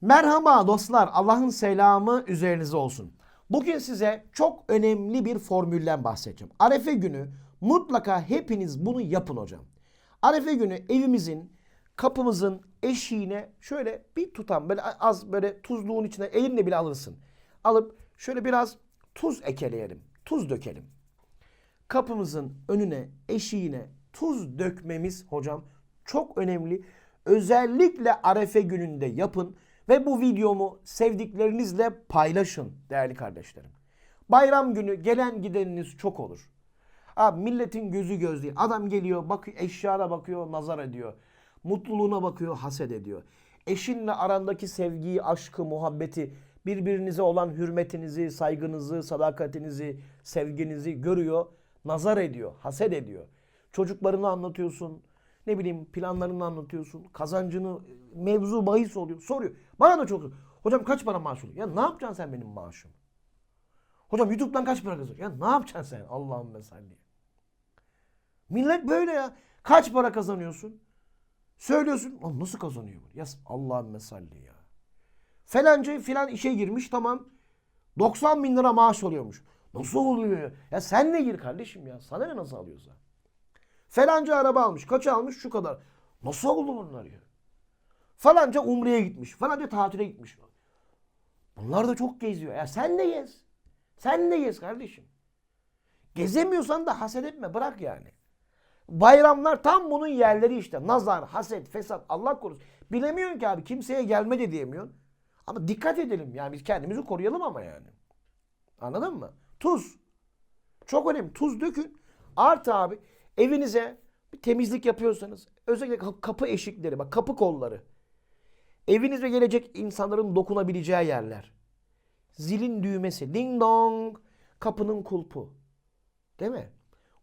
Merhaba dostlar, Allah'ın selamı üzerinize olsun. Bugün size çok önemli bir formülden bahsedeceğim. Arefe günü mutlaka hepiniz bunu yapın hocam. Arefe günü evimizin, kapımızın eşiğine şöyle bir tutam böyle az böyle tuzluğun içine elinle bile alırsın. Alıp şöyle biraz tuz ekeleyelim, tuz dökelim. Kapımızın önüne, eşiğine tuz dökmemiz hocam çok önemli. Özellikle Arefe gününde yapın ve bu videomu sevdiklerinizle paylaşın değerli kardeşlerim. Bayram günü gelen gideniniz çok olur. Abi milletin gözü göz değil. Adam geliyor, bakıyor, eşyana bakıyor, nazar ediyor. Mutluluğuna bakıyor, haset ediyor. Eşinle arandaki sevgiyi, aşkı, muhabbeti, birbirinize olan hürmetinizi, saygınızı, sadakatinizi, sevginizi görüyor, nazar ediyor, haset ediyor. Çocuklarını anlatıyorsun, ne bileyim planlarını anlatıyorsun, kazancını, mevzu bahis oluyor, soruyor. Bana da çok Hocam kaç para maaş oluyor? Ya ne yapacaksın sen benim maaşım? Hocam YouTube'dan kaç para kazanıyorsun? Ya ne yapacaksın sen? Allah'ım mesalli. Millet böyle ya. Kaç para kazanıyorsun? Söylüyorsun. Lan nasıl kazanıyor bu? Ya Allah'ım mesalli ya. Falanca filan işe girmiş tamam. 90 bin lira maaş oluyormuş. Nasıl oluyor ya? Ya sen ne gir kardeşim ya? Sana ne nasıl alıyorsa? Falanca araba almış. Kaç almış? Şu kadar. Nasıl oldu bunlar ya? Falanca umreye gitmiş. Falanca tatile gitmiş. Bunlar da çok geziyor. Ya sen de gez. Sen de gez kardeşim. Gezemiyorsan da haset etme. Bırak yani. Bayramlar tam bunun yerleri işte. Nazar, haset, fesat Allah korusun. Bilemiyorsun ki abi. Kimseye gelme de diyemiyorsun. Ama dikkat edelim. Yani biz kendimizi koruyalım ama yani. Anladın mı? Tuz. Çok önemli. Tuz dökün. Artı abi evinize bir temizlik yapıyorsanız özellikle kapı eşikleri bak kapı kolları. Evinize gelecek insanların dokunabileceği yerler. Zilin düğmesi. Ding dong. Kapının kulpu. Değil mi?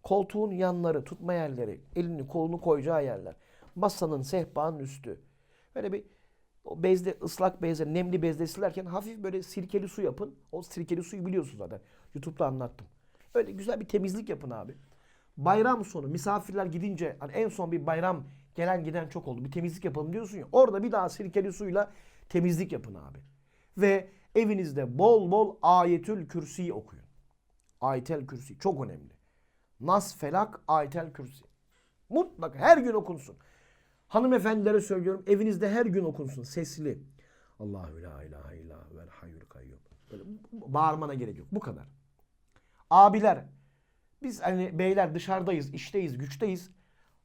Koltuğun yanları, tutma yerleri, elini kolunu koyacağı yerler. Masanın, sehpanın üstü. Böyle bir o bezde, ıslak bezle, nemli bezle silerken hafif böyle sirkeli su yapın. O sirkeli suyu biliyorsunuz zaten. YouTube'da anlattım. Öyle güzel bir temizlik yapın abi. Bayram sonu misafirler gidince hani en son bir bayram gelen giden çok oldu. Bir temizlik yapalım diyorsun ya. Orada bir daha sirkeli suyla temizlik yapın abi. Ve evinizde bol bol ayetül kürsi okuyun. Ayetel kürsi çok önemli. Nas, Felak, Ayetel Kürsi. Mutlaka her gün okunsun. Hanımefendilere söylüyorum evinizde her gün okunsun sesli. Allahu la ilahe illa vel hayyul kayyum. Böyle bağırmana gerek yok. Bu kadar. Abiler biz hani beyler dışarıdayız, işteyiz, güçteyiz.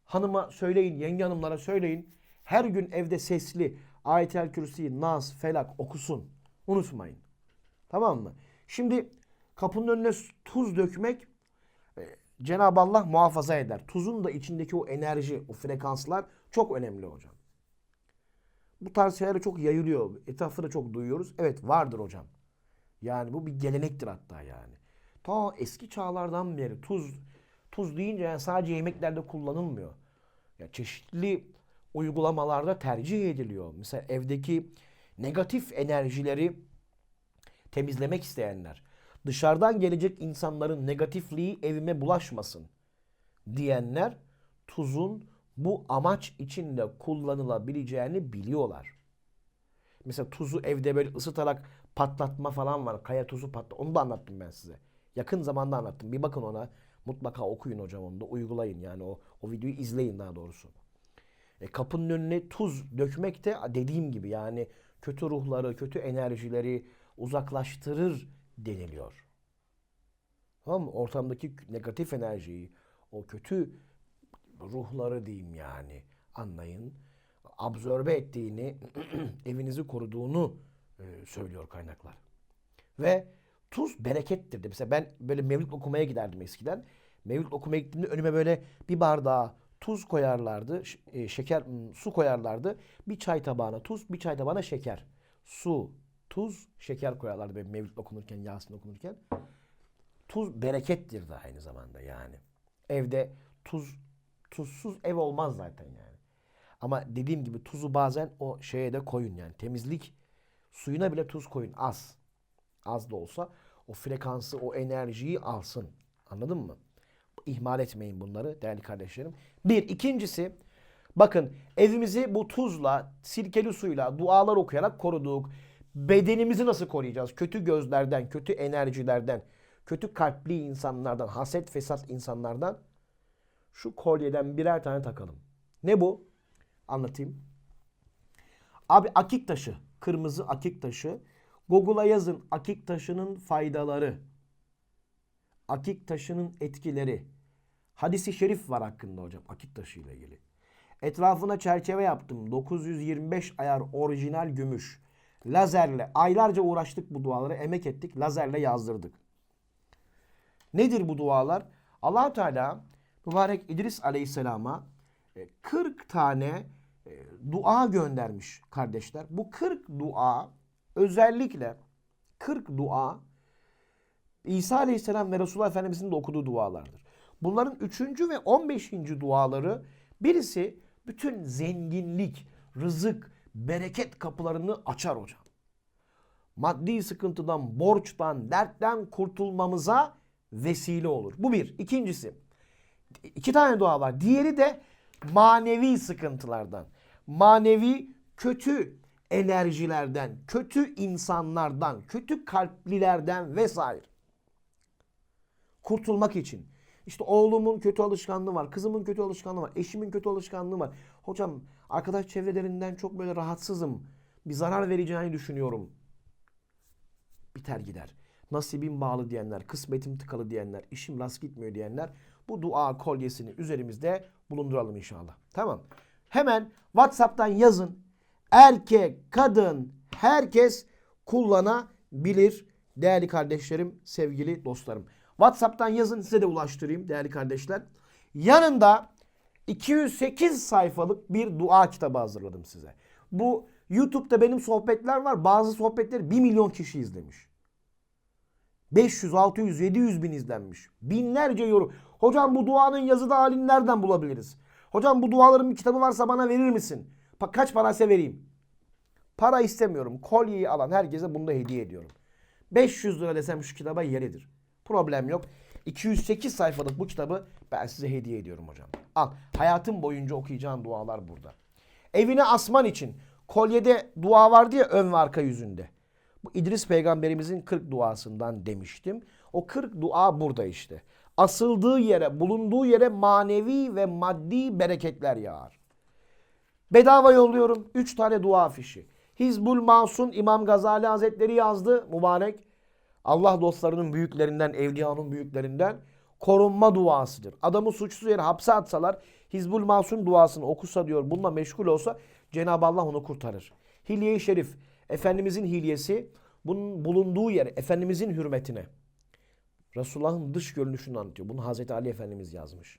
Hanıma söyleyin, yenge hanımlara söyleyin. Her gün evde sesli Ayetel Kürsi, Nas, Felak okusun. Unutmayın. Tamam mı? Şimdi kapının önüne tuz dökmek e, Cenab-ı Allah muhafaza eder. Tuzun da içindeki o enerji, o frekanslar çok önemli hocam. Bu tarz şeyler çok yayılıyor. Etrafta da çok duyuyoruz. Evet vardır hocam. Yani bu bir gelenektir hatta yani. Ta eski çağlardan beri tuz tuz deyince yani sadece yemeklerde kullanılmıyor. Ya çeşitli uygulamalarda tercih ediliyor. Mesela evdeki negatif enerjileri temizlemek isteyenler, dışarıdan gelecek insanların negatifliği evime bulaşmasın diyenler tuzun bu amaç içinde kullanılabileceğini biliyorlar. Mesela tuzu evde böyle ısıtarak patlatma falan var. Kaya tuzu patla. Onu da anlattım ben size. Yakın zamanda anlattım. Bir bakın ona. Mutlaka okuyun hocam onu da. Uygulayın yani o, o videoyu izleyin daha doğrusu. E, kapının önüne tuz dökmek de dediğim gibi yani kötü ruhları, kötü enerjileri uzaklaştırır deniliyor. Tamam mı? Ortamdaki negatif enerjiyi, o kötü ruhları diyeyim yani anlayın. Absorbe ettiğini, evinizi koruduğunu e, söylüyor kaynaklar. Ve tuz berekettir. de. Mesela ben böyle mevlüt okumaya giderdim eskiden. Mevlüt okumaya gittiğimde önüme böyle bir bardağı tuz koyarlardı. e, Şeker, m, su koyarlardı. Bir çay tabağına tuz, bir çay tabağına şeker. Su, tuz, şeker koyarlardı böyle mevlüt okunurken, Yasin okunurken. Tuz berekettir de aynı zamanda yani. Evde tuz tuzsuz ev olmaz zaten yani. Ama dediğim gibi tuzu bazen o şeye de koyun yani. Temizlik suyuna bile tuz koyun az. Az da olsa o frekansı, o enerjiyi alsın. Anladın mı? İhmal etmeyin bunları değerli kardeşlerim. Bir. ikincisi Bakın evimizi bu tuzla, sirkeli suyla, dualar okuyarak koruduk. Bedenimizi nasıl koruyacağız? Kötü gözlerden, kötü enerjilerden, kötü kalpli insanlardan, haset fesat insanlardan şu kolyeden birer tane takalım. Ne bu? Anlatayım. Abi akik taşı, kırmızı akik taşı. Google'a yazın akik taşının faydaları. Akik taşının etkileri. Hadisi şerif var hakkında hocam akik taşı ile ilgili. Etrafına çerçeve yaptım. 925 ayar orijinal gümüş. Lazerle aylarca uğraştık bu duaları, emek ettik, lazerle yazdırdık. Nedir bu dualar? allah Teala mübarek İdris Aleyhisselam'a e, 40 tane e, dua göndermiş kardeşler. Bu 40 dua özellikle 40 dua İsa Aleyhisselam ve Resulullah Efendimizin de okuduğu dualardır. Bunların 3. ve 15. duaları birisi bütün zenginlik, rızık, bereket kapılarını açar hocam. Maddi sıkıntıdan, borçtan, dertten kurtulmamıza vesile olur. Bu bir. İkincisi, iki tane dua var. Diğeri de manevi sıkıntılardan. Manevi kötü enerjilerden, kötü insanlardan, kötü kalplilerden vesaire. Kurtulmak için. İşte oğlumun kötü alışkanlığı var, kızımın kötü alışkanlığı var, eşimin kötü alışkanlığı var. Hocam arkadaş çevrelerinden çok böyle rahatsızım. Bir zarar vereceğini düşünüyorum. Biter gider. Nasibim bağlı diyenler, kısmetim tıkalı diyenler, işim rast gitmiyor diyenler bu dua kolyesini üzerimizde bulunduralım inşallah. Tamam. Hemen WhatsApp'tan yazın. Erkek, kadın, herkes kullanabilir. Değerli kardeşlerim, sevgili dostlarım. WhatsApp'tan yazın size de ulaştırayım değerli kardeşler. Yanında 208 sayfalık bir dua kitabı hazırladım size. Bu YouTube'da benim sohbetler var. Bazı sohbetleri 1 milyon kişi izlemiş. 500, 600, 700 bin izlenmiş. Binlerce yorum. Hocam bu duanın yazıda halini nereden bulabiliriz? Hocam bu duaların bir kitabı varsa bana verir misin? Pa- kaç paraysa vereyim. Para istemiyorum. Kolyeyi alan herkese bunu da hediye ediyorum. 500 lira desem şu kitaba yeridir. Problem yok. 208 sayfalık bu kitabı ben size hediye ediyorum hocam. Al. Hayatım boyunca okuyacağın dualar burada. Evine asman için kolyede dua vardı ya ön ve arka yüzünde. Bu İdris peygamberimizin 40 duasından demiştim. O 40 dua burada işte. Asıldığı yere, bulunduğu yere manevi ve maddi bereketler yağar. Bedava yolluyorum. 3 tane dua afişi. Hizbul Mansun İmam Gazali Hazretleri yazdı mübarek. Allah dostlarının büyüklerinden, evliyanın büyüklerinden korunma duasıdır. Adamı suçsuz yere hapse atsalar Hizbul Mansun duasını okusa diyor bununla meşgul olsa Cenab-ı Allah onu kurtarır. Hilye-i Şerif Efendimizin hilyesi bunun bulunduğu yer Efendimizin hürmetine. Resulullah'ın dış görünüşünü anlatıyor. Bunu Hazreti Ali Efendimiz yazmış.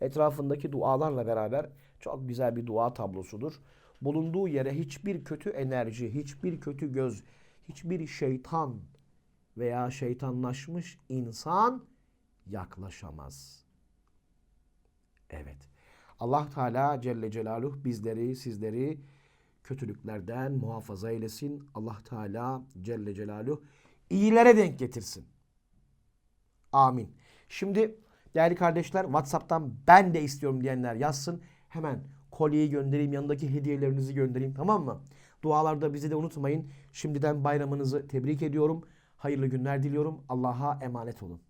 Etrafındaki dualarla beraber çok güzel bir dua tablosudur. Bulunduğu yere hiçbir kötü enerji, hiçbir kötü göz, hiçbir şeytan veya şeytanlaşmış insan yaklaşamaz. Evet. Allah Teala Celle Celaluhu bizleri, sizleri kötülüklerden muhafaza eylesin. Allah Teala Celle Celaluhu iyilere denk getirsin. Amin. Şimdi değerli kardeşler WhatsApp'tan ben de istiyorum diyenler yazsın. Hemen kolyeyi göndereyim, yanındaki hediyelerinizi göndereyim tamam mı? Dualarda bizi de unutmayın. Şimdiden bayramınızı tebrik ediyorum. Hayırlı günler diliyorum. Allah'a emanet olun.